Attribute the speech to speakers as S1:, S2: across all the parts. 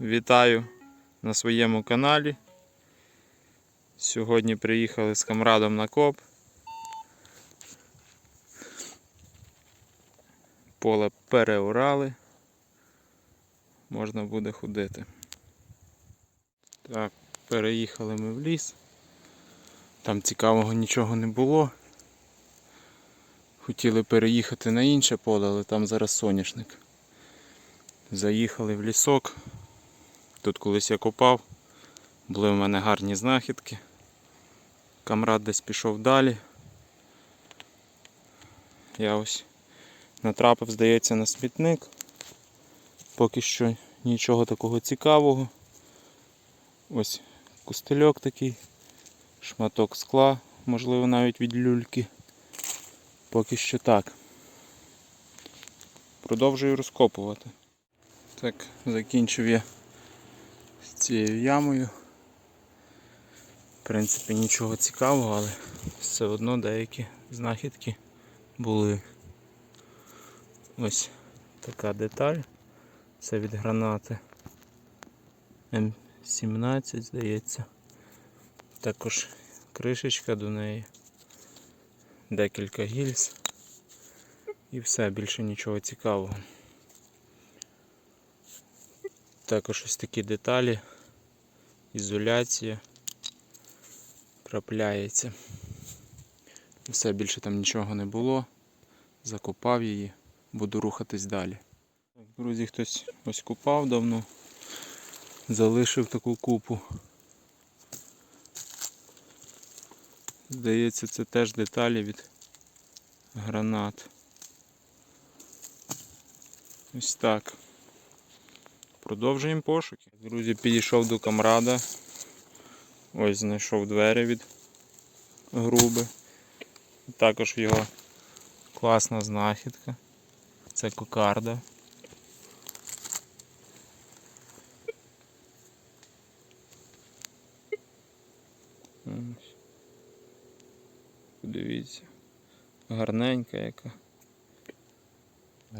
S1: Вітаю на своєму каналі. Сьогодні приїхали з камрадом на коп. Поле переорали. Можна буде ходити. Так, переїхали ми в ліс. Там цікавого нічого не було. Хотіли переїхати на інше поле, але там зараз соняшник. Заїхали в лісок. Тут колись я копав, були в мене гарні знахідки. Камрад десь пішов далі. Я ось натрапив, здається, на смітник. Поки що нічого такого цікавого. Ось кустельок такий, шматок скла, можливо навіть від люльки. Поки що так. Продовжую розкопувати. Так, закінчив я цією ямою. В принципі, нічого цікавого, але все одно деякі знахідки були. Ось така деталь. Це від гранати М17, здається. Також кришечка до неї. Декілька гільз. І все, більше нічого цікавого. Також ось такі деталі, ізоляція трапляється. Все, більше там нічого не було. Закопав її, буду рухатись далі. Друзі, хтось ось купав давно, залишив таку купу. Здається, це теж деталі від гранат. Ось так. Продовжуємо пошуки. Друзі, підійшов до камрада. Ось знайшов двері від груби. Також його класна знахідка. Це кокарда. Ось. Подивіться. Гарненька яка.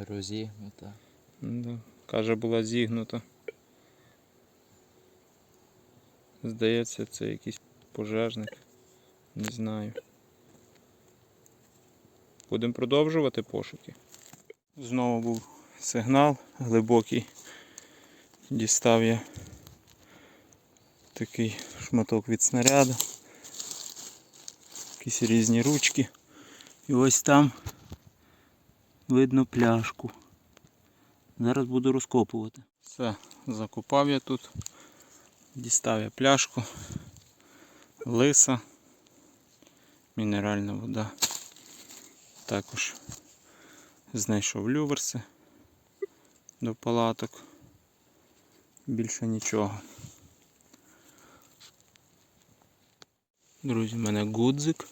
S2: Розігнута.
S1: Да. Каже, була зігнута. Здається, це якийсь пожежник. Не знаю. Будемо продовжувати пошуки. Знову був сигнал глибокий. Дістав я такий шматок від снаряду. Якісь різні ручки. І ось там видно пляшку. Зараз буду розкопувати. Все, закопав я тут. Дістав я пляшку, лиса, мінеральна вода. Також знайшов люверси до палаток. Більше нічого. Друзі, в мене гудзик.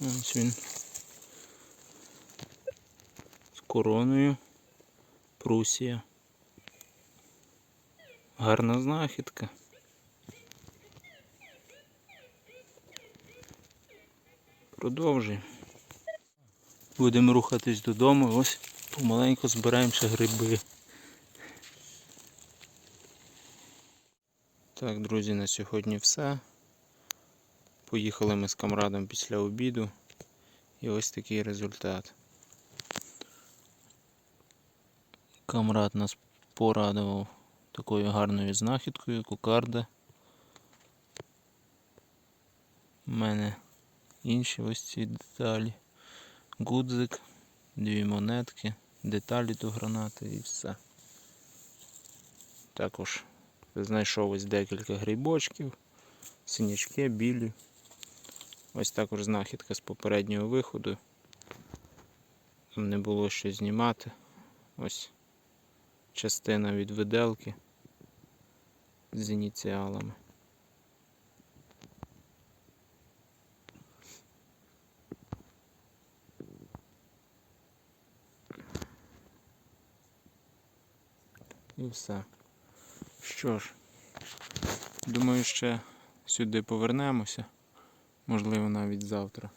S1: Ось він короною Прусія. Гарна знахідка. Продовжуємо. Будемо рухатись додому. Ось помаленьку збираємо ще гриби. Так, друзі, на сьогодні все. Поїхали ми з камрадом після обіду. І ось такий результат. Камрад нас порадував такою гарною знахідкою, кокарда. У мене інші ось ці деталі. Гудзик, дві монетки, деталі до гранати і все. Також знайшов ось декілька грибочків, синячки, білі. Ось також знахідка з попереднього виходу. Там не було що знімати. Ось частина від виделки з ініціалами. І все. Що ж, думаю, ще сюди повернемося. Можливо, навіть завтра.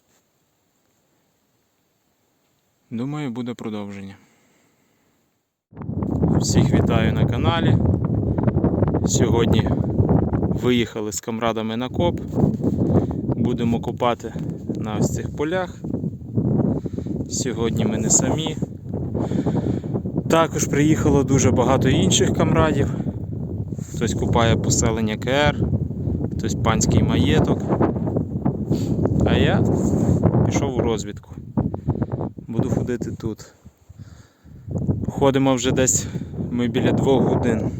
S1: Думаю, буде продовження. Всіх вітаю на каналі. Сьогодні виїхали з камрадами на коп. Будемо копати на ось цих полях. Сьогодні ми не самі. Також приїхало дуже багато інших камрадів. Хтось купає поселення КР, хтось панський маєток. А я пішов у розвідку. Буду ходити тут. Ходимо вже десь ми біля двох годин.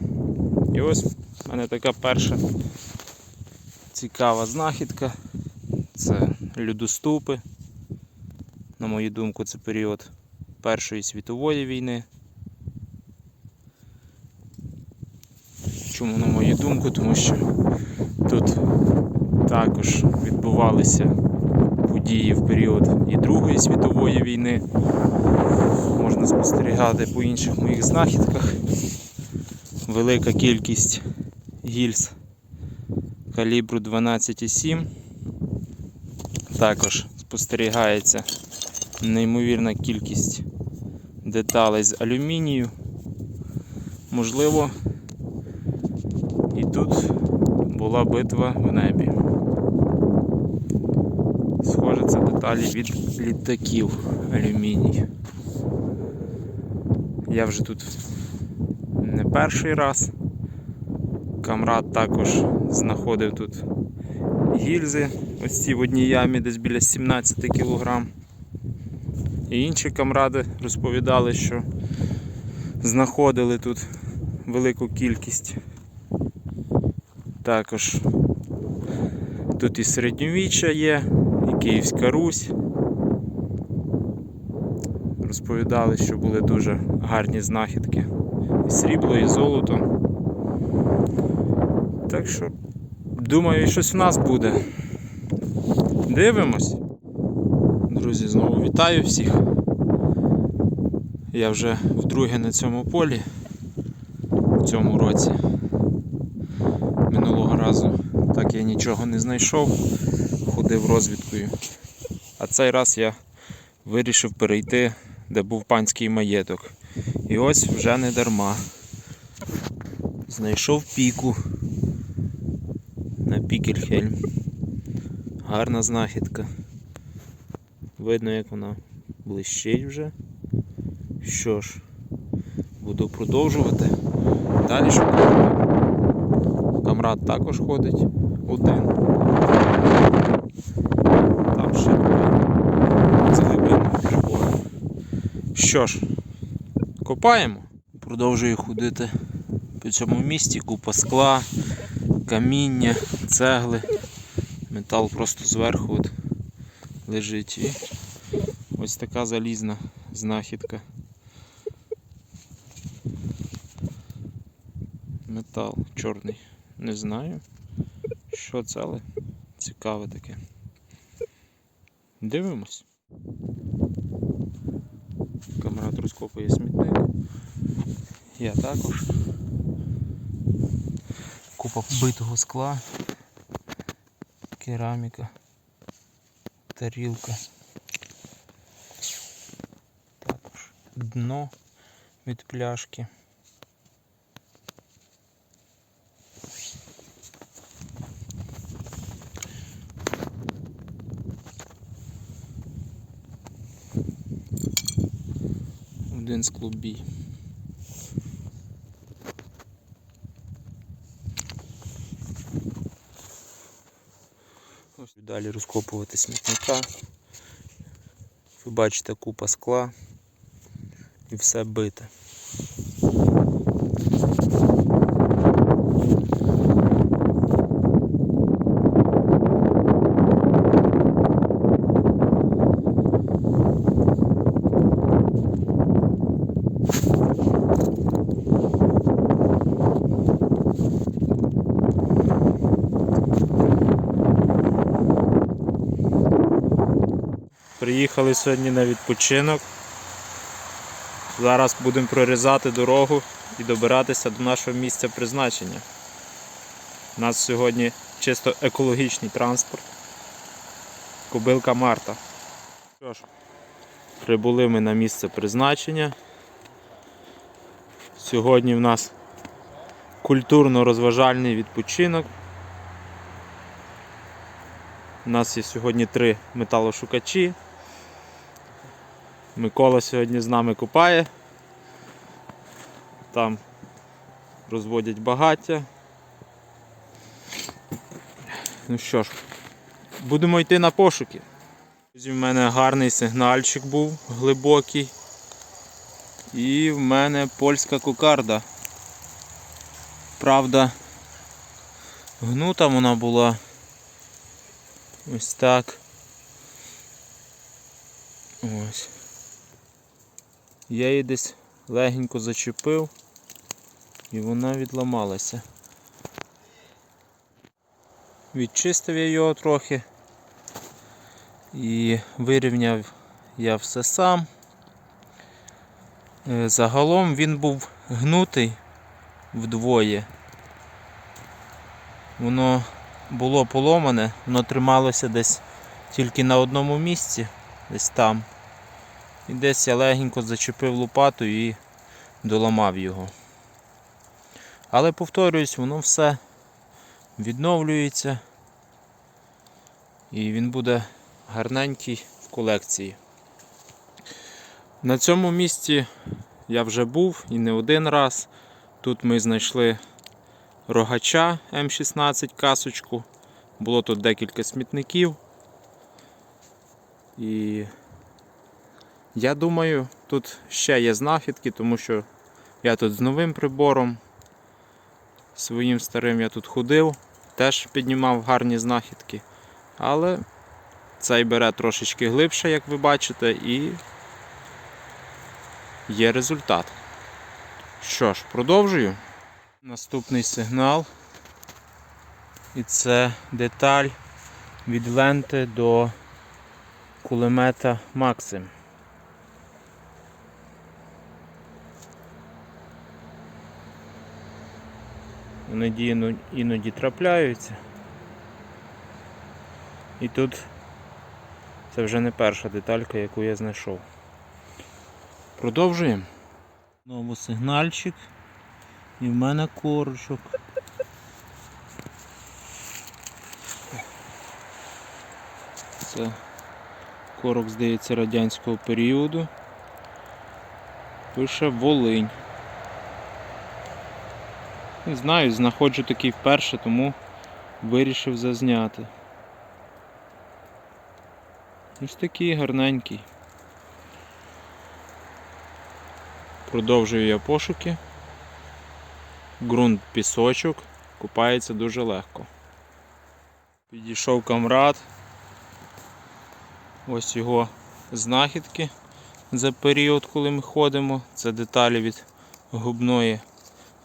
S1: І ось в мене така перша цікава знахідка. Це людоступи. На мою думку, це період Першої світової війни. Чому на мою думку? Тому що тут також відбувалися події в період і Другої світової війни. Можна спостерігати по інших моїх знахідках. Велика кількість гільз калібру 12,7. Також спостерігається неймовірна кількість деталей з алюмінію. Можливо, і тут була битва в небі. Схоже, це деталі від літаків алюміній. Я вже тут не перший раз. Камрад також знаходив тут гільзи, ось ці в одній ямі десь біля 17 кг. І інші камради розповідали, що знаходили тут велику кількість. Також тут і середньовіччя є, Київська Русь. Розповідали, що були дуже гарні знахідки. І срібло, і золото. Так що, думаю, щось в нас буде. Дивимось. Друзі, знову вітаю всіх. Я вже вдруге на цьому полі в цьому році. Минулого разу так я нічого не знайшов, ходив розвідкою. А цей раз я вирішив перейти, де був панський маєток. І ось вже не дарма. Знайшов піку на Пікельхельм. Гарна знахідка. Видно, як вона блищить вже. Що ж, буду продовжувати. Далі шукаю. Камрад також ходить один. Там ще з глибинного прибору. Що ж, копаємо. Продовжую ходити по цьому місті, купа скла, каміння, цегли. Метал просто зверху от лежить. І ось така залізна знахідка. Метал чорний. Не знаю, що це, але цікаве таке. Дивимось. Розкопує смітник. Я також. Купа битого скла, кераміка, тарілка. Також дно від пляшки. Один з клубій. Ось далі розкопувати смітника. Ви бачите купа скла і все бите. Приїхали сьогодні на відпочинок. Зараз будемо прорізати дорогу і добиратися до нашого місця призначення. У нас сьогодні чисто екологічний транспорт. Кобилка Марта. Що ж, прибули ми на місце призначення. Сьогодні в нас культурно-розважальний відпочинок. У нас є сьогодні три металошукачі. Микола сьогодні з нами купає. Там розводять багаття. Ну що ж, будемо йти на пошуки. Друзі, в мене гарний сигнальчик був глибокий. І в мене польська кокарда. Правда, гнута вона була. Ось так. Ось. Я її десь легенько зачепив і вона відламалася. Відчистив я його трохи і вирівняв я все сам. Е, Загалом він був гнутий вдвоє. Воно було поломане, воно трималося десь тільки на одному місці, десь там. І десь я легенько зачепив лопату і доламав його. Але повторююсь, воно все відновлюється і він буде гарненький в колекції. На цьому місці я вже був і не один раз. Тут ми знайшли рогача М16 касочку. Було тут декілька смітників. І я думаю, тут ще є знахідки, тому що я тут з новим прибором. Своїм старим я тут ходив, теж піднімав гарні знахідки. Але цей бере трошечки глибше, як ви бачите, і є результат. Що ж, продовжую. Наступний сигнал. І це деталь від ленти до кулемета Максим. Іноді, іноді трапляються. І тут це вже не перша деталька, яку я знайшов. Продовжуємо. Знову сигнальчик. І в мене корочок. Це корок, здається, радянського періоду. Пише Волинь. Не знаю, знаходжу такий вперше, тому вирішив зазняти. Ось такий гарненький. Продовжую я пошуки. Ґрунт пісочок, купається дуже легко. Підійшов камрад. Ось його знахідки за період, коли ми ходимо. Це деталі від губної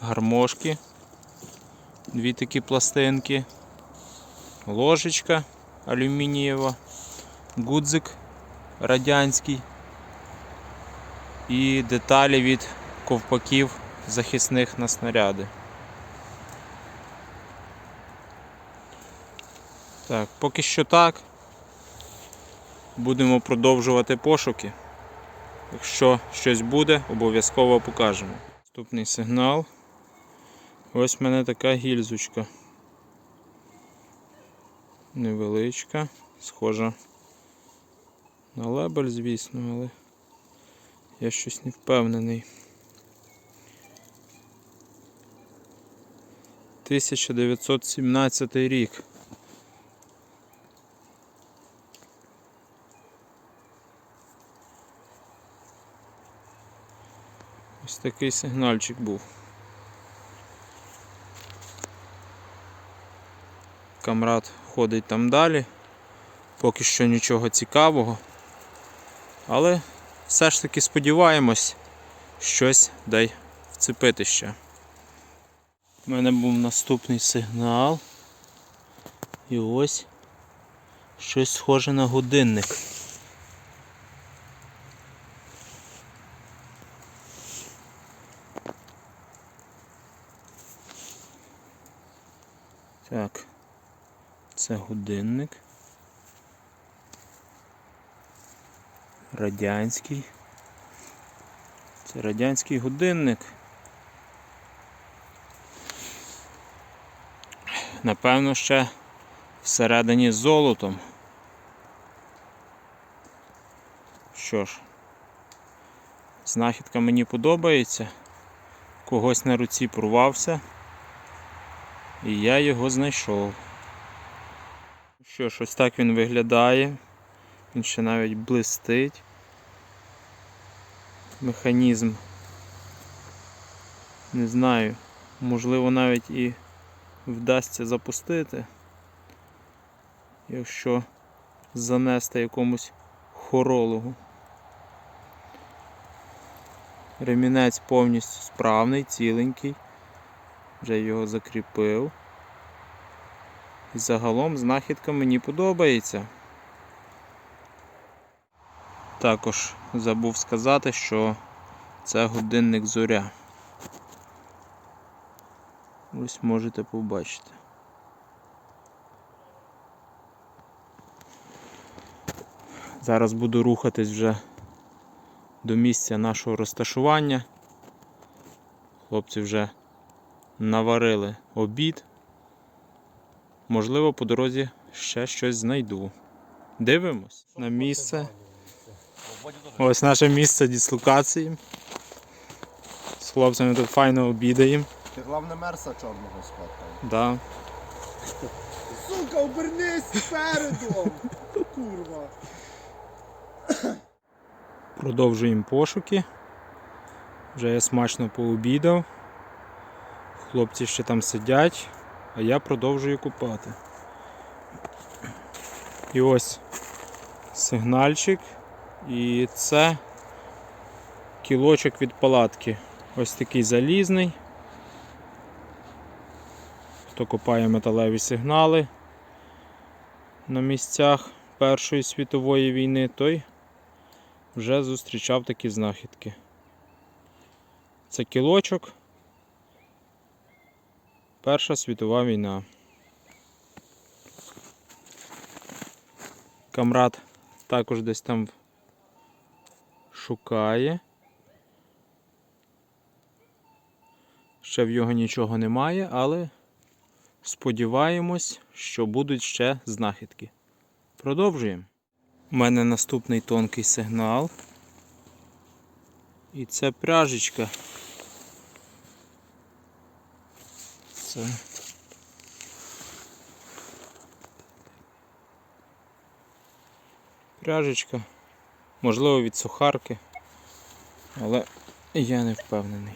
S1: гармошки. Дві такі пластинки. Ложечка алюмінієва, гудзик радянський і деталі від ковпаків захисних на снаряди. Так, поки що так. Будемо продовжувати пошуки. Якщо щось буде, обов'язково покажемо. Наступний сигнал. Ось в мене така гільзочка. Невеличка, схожа на лебель, звісно, але я щось не впевнений. 1917 рік. Ось такий сигнальчик був. Камрад ходить там далі. Поки що нічого цікавого. Але все ж таки сподіваємось щось дай вцепити ще. У мене був наступний сигнал. І ось щось схоже на годинник. Це годинник. Радянський. Це радянський годинник. Напевно, ще всередині з золотом. Що ж, знахідка мені подобається. Когось на руці порвався, і я його знайшов. Що ж, ось так він виглядає. Він ще навіть блистить. Механізм. Не знаю, можливо навіть і вдасться запустити, якщо занести якомусь хорологу. Ремінець повністю справний, ціленький. Вже його закріпив. І загалом знахідка мені подобається. Також забув сказати, що це годинник зоря. Ось можете побачити. Зараз буду рухатись вже до місця нашого розташування. Хлопці вже наварили обід. Можливо, по дорозі ще щось знайду. Дивимось на місце. Ось наше місце дислокації. З хлопцями тут файно обідаємо.
S2: Ти головне мерса чорного сфоткав.
S1: Да.
S2: Сука, обернись передом! Курва.
S1: Продовжуємо пошуки. Вже я смачно пообідав. Хлопці ще там сидять, а я продовжую купати. І ось сигнальчик. І це кілочок від палатки. Ось такий залізний. Хто копає металеві сигнали на місцях Першої світової війни, той вже зустрічав такі знахідки. Це кілочок. Перша світова війна. Камрад також десь там шукає. Ще в його нічого немає, але сподіваємось, що будуть ще знахідки. Продовжуємо. У мене наступний тонкий сигнал. І це пряжечка. Це. Пряжечка. Можливо від сухарки, але я не впевнений.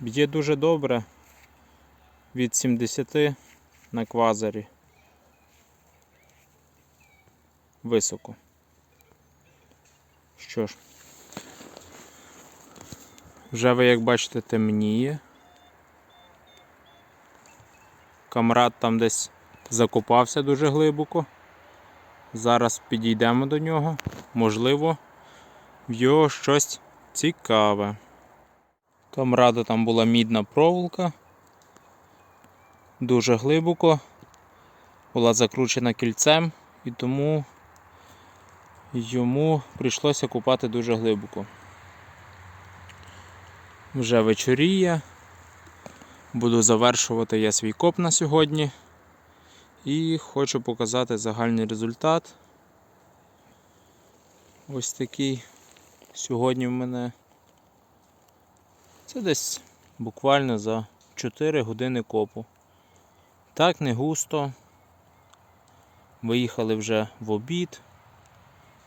S1: Б'є дуже добре від 70 на квазарі. Високо. Що ж, вже ви, як бачите, темніє. Камрад там десь закопався дуже глибоко. Зараз підійдемо до нього. Можливо, в його щось цікаве. Камрада там була мідна проволока. Дуже глибоко. Була закручена кільцем і тому йому прийшлося купати дуже глибоко. Вже вечоріє. Буду завершувати я свій коп на сьогодні. І хочу показати загальний результат. Ось такий сьогодні в мене. Це десь буквально за 4 години копу. Так, не густо. Виїхали вже в обід.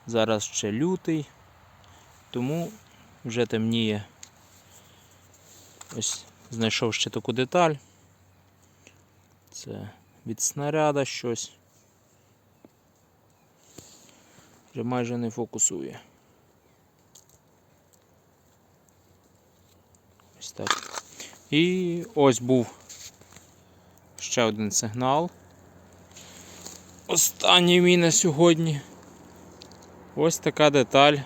S1: Зараз ще лютий, тому вже темніє. Ось знайшов ще таку деталь. Це від снаряда щось. Вже майже не фокусує. Ось так. І ось був ще один сигнал. Останній мій на сьогодні. Ось така деталь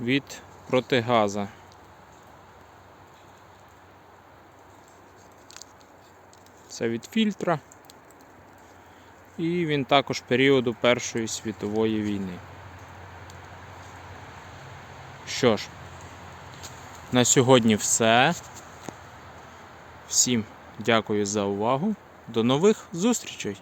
S1: від протигаза. Це від фільтра. І він також періоду Першої світової війни. Що ж, на сьогодні все. Всім дякую за увагу. До нових зустрічей!